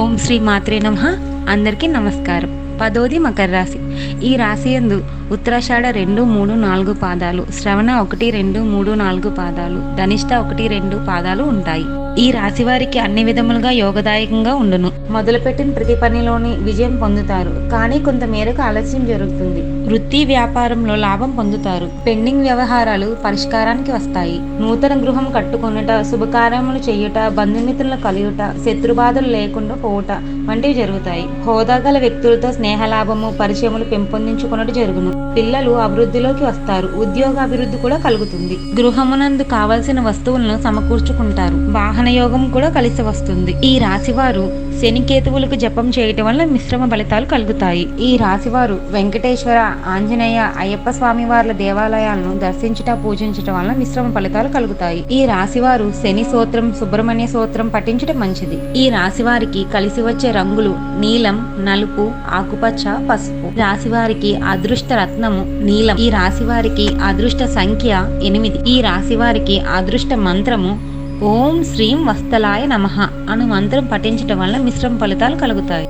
ఓం శ్రీ మాత్రే నమ. అందరికీ నమస్కారం. పదోది మకర రాశి. ఈ రాశి యందు ఉత్తరాషాఢ రెండు మూడు నాలుగు పాదాలు శ్రవణ ఒకటి రెండు మూడు నాలుగు పాదాలు ధనిష్ట ఒకటి రెండు పాదాలు ఉంటాయి. ఈ రాశి వారికి అన్ని విధములుగా యోగదాయకంగా ఉండును. మొదలుపెట్టిన ప్రతి పనిలోని విజయం పొందుతారు. కానీ కొంత మేరకు ఆలస్యం జరుగుతుంది. వృత్తి వ్యాపారంలో లాభం పొందుతారు. పెండింగ్ వ్యవహారాలు పరిష్కారానికి వస్తాయి. నూతన గృహం కట్టుకొనుట శుభకార్యములు చేయుట బంధుమిత్రుల కలుగుట శత్రుబాధలు లేకుండా పోవుట వంటివి జరుగుతాయి. హోదా గల వ్యక్తులతో స్నేహలాభము పరిచయములు పెంపొందించుకున్నట్టు జరుగును. పిల్లలు అభివృద్ధిలోకి వస్తారు. ఉద్యోగ అభివృద్ధి కూడా కలుగుతుంది. గృహమునందు కావలసిన వస్తువులను సమకూర్చుకుంటారు. వాహన యోగం కూడా కలిసి వస్తుంది. ఈ రాశివారు శనికేతువులకు జపం చేయటం వల్ల మిశ్రమ ఫలితాలు కలుగుతాయి. ఈ రాశివారు వెంకటేశ్వర ఆంజనేయ అయ్యప్ప స్వామి వార్ల దేవాలయాలను దర్శించుట పూజించటం వల్ల మిశ్రమ ఫలితాలు కలుగుతాయి. ఈ రాశివారు శని సూత్రం సుబ్రహ్మణ్య సూత్రం పఠించడం మంచిది. ఈ రాశివారికి కలిసి వచ్చే రంగులు నీలం నలుపు ఆకుపచ్చ పసుపు. రాశివారికి అదృష్ట రత్నము నీలం. ఈ రాశివారికి అదృష్ట సంఖ్య ఎనిమిది. ఈ రాశివారికి అదృష్ట మంత్రము ఓం శ్రీం వస్తలాయ నమః అను మంత్రం పఠించటం వల్ల మిశ్రమ ఫలితాలు కలుగుతాయి.